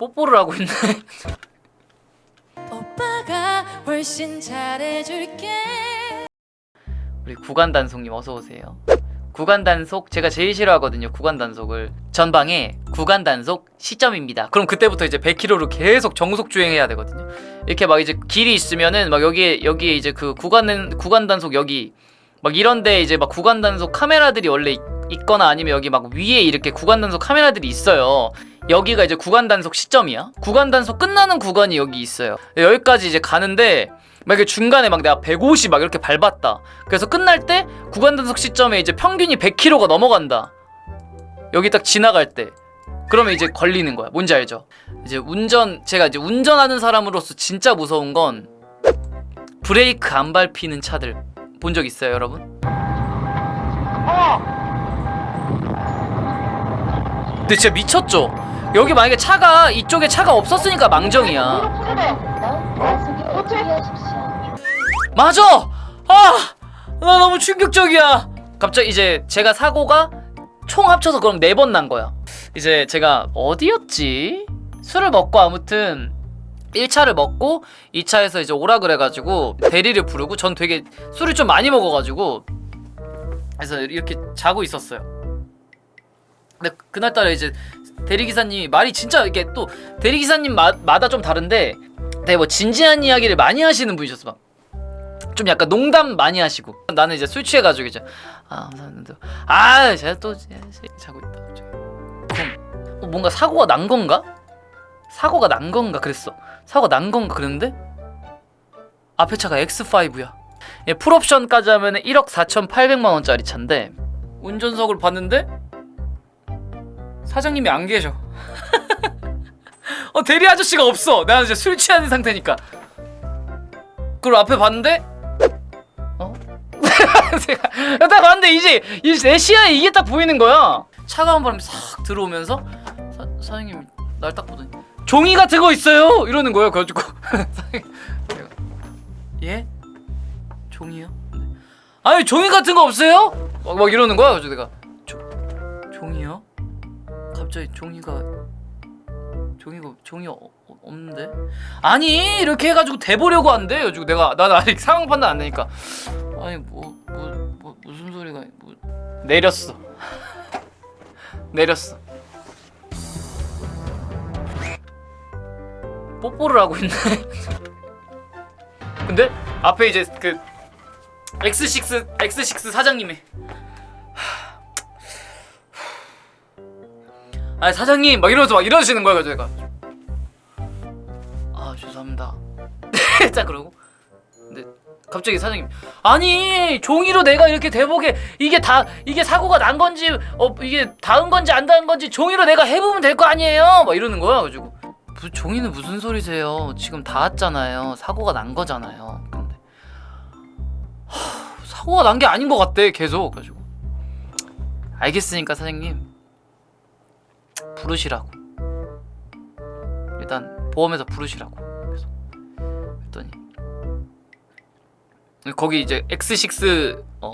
뽀뽀를 하고 있네. 오빠가 훨씬 잘해줄게 우리 구간 단속님 어서 오세요. 구간 단속 제가 제일 싫어하거든요. 구간 단속을 전방에 구간 단속 시점입니다. 그럼 그때부터 이제 100km로 계속 정속 주행해야 되거든요. 이렇게 막 이제 길이 있으면은 막 여기에 여기에 이제 그 구간 구간 단속 여기 막 이런데 이제 막 구간 단속 카메라들이 원래 있- 있거나 아니면 여기 막 위에 이렇게 구간 단속 카메라들이 있어요. 여기가 이제 구간 단속 시점이야. 구간 단속 끝나는 구간이 여기 있어요. 여기까지 이제 가는데 막 이렇게 중간에 막 내가 150 막 이렇게 밟았다. 그래서 끝날 때 구간 단속 시점에 이제 평균이 100km가 넘어간다. 여기 딱 지나갈 때. 그러면 이제 걸리는 거야. 뭔지 알죠? 이제 운전 제가 이제 운전하는 사람으로서 진짜 무서운 건 브레이크 안 밟히는 차들 본 적 있어요, 여러분? 근데 진짜 미쳤죠? 여기 만약에 차가 이쪽에 차가 없었으니까 망정이야. 맞아! 아! 나 너무 충격적이야. 갑자기 이제 제가 사고가 총 합쳐서 그럼 네 번 난 거야. 이제 제가 어디였지? 술을 먹고 아무튼 1차를 먹고 2차에서 이제 오라 그래가지고 대리를 부르고 전 되게 술을 좀 많이 먹어가지고 그래서 이렇게 자고 있었어요. 근데 그날따라 이제 대리기사님이 말이 진짜 이게 또 대리기사님마다 좀 다른데 되게 뭐 진지한 이야기를 많이 하시는 분이셨어 막. 좀 약간 농담 많이 하시고 나는 이제 술 취해가지고 이제 아 감사합니다 아 제가 또 자고 있다 어, 뭔가 사고가 난 건가? 사고가 난 건가 그랬어 사고가 난 건가 그랬는데 앞에 차가 X5야 예, 풀옵션까지 하면 1억 4,800만 원짜리 차인데 운전석을 봤는데 사장님이 안 계셔 어 대리 아저씨가 없어 내가 이제 술 취한 상태니까 그리고 앞에 봤는데 어? 딱 봤는데 이제 이제 내 시야에 이게 딱 보이는 거야. 차가운 바람이 싹 들어오면서 사, 사장님이 날딱 보더니 종이가 들고 있어요 이러는 거예요. 그래가지고 사장님 예? 종이요? 네. 아니 종이 같은 거 없어요? 막, 막 이러는 거야. 그래서 내가 조, 종이요? 갑자기 종이가 종이가 종이 어, 어, 없는데? 아니 이렇게 해가지고 대보려고 한대. 그래가지고 내가 나는 아직 상황 판단 안 되니까 아니 뭐 뭐 뭐, 무슨 소리가 뭐 내렸어. 내렸어. 뽀뽀를 하고 있네. 근데 앞에 이제 그 X6 X6 사장님이 아 사장님 막 이러면서 막 이러시는 그래서 내가. 아 죄송합니다. 딱 그러고. 근데 갑자기 사장님 아니 종이로 내가 이렇게 대보게 이게 다 이게 사고가 난 건지 어 이게 닿은 건지 안 닿은 건지 종이로 내가 해보면 될 거 아니에요? 막 이러는 거야 가지고. 무, 종이는 무슨 소리세요? 지금 닿았잖아요. 사고가 난 거잖아요. 근데. 하, 사고가 난 게 아닌 것 같대 계속. 가지고. 알겠으니까 사장님 부르시라고 일단 보험에서 부르시라고 그래서 했더니 거기 이제 X6 어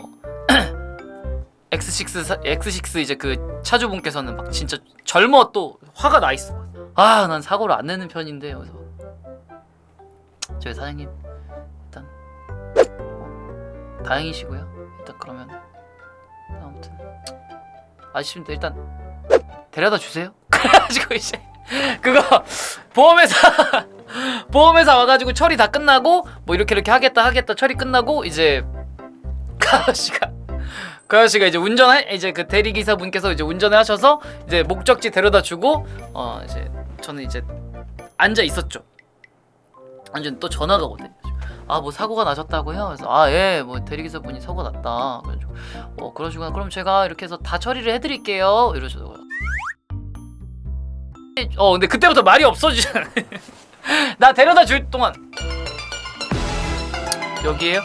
X6 사, X6 이제 그 차주분께서는 막 진짜 젊어 또 화가 나 있어. 아 난 사고를 안 내는 편인데 그래서 저희 사장님 일단 어, 다행이시고요. 일단 그러면 아무튼 아쉽습니다. 일단 데려다 주세요. 그래가지고 이제 그거 보험회사 보험회사 와가지고 처리 다 끝나고 뭐 이렇게 이렇게 하겠다 하겠다 처리 끝나고 이제 그 아저씨가 그 이제 운전할 이제 그 대리 기사 분께서 이제 운전을 하셔서 이제 목적지 데려다 주고 어 이제 저는 이제 앉아 있었죠. 완전 또 전화가 오대. 아뭐 사고가 나셨다고요? 그래서 아 예 뭐 대리기사 분이 사고 났다. 그래가지고 어 그러시구나. 그럼 제가 이렇게 해서 다 처리를 해드릴게요. 이러시더라고요. 어 근데 그때부터 말이 없어지잖아. 나 데려다 줄 동안 여기에요?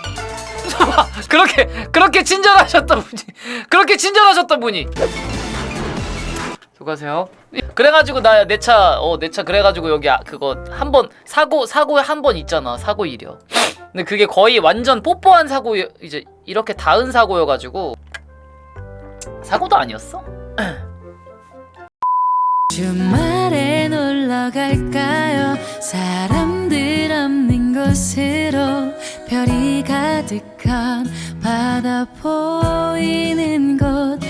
그렇게 그렇게 친절하셨던 분이 그렇게 친절하셨던 분이 수고하세요. 그래가지고 나 내 차 어 내 차 그래가지고 여기 아, 그거 한 번 사고 사고에 한번 있잖아 사고 이력. 근데 그게 거의 완전 뽀뽀한 사고 이제 이렇게 닿은 사고여가지고 사고도 아니었어? 놀러 갈까요? 사람들 없는 곳으로 별이 가득한 바다 보이는 곳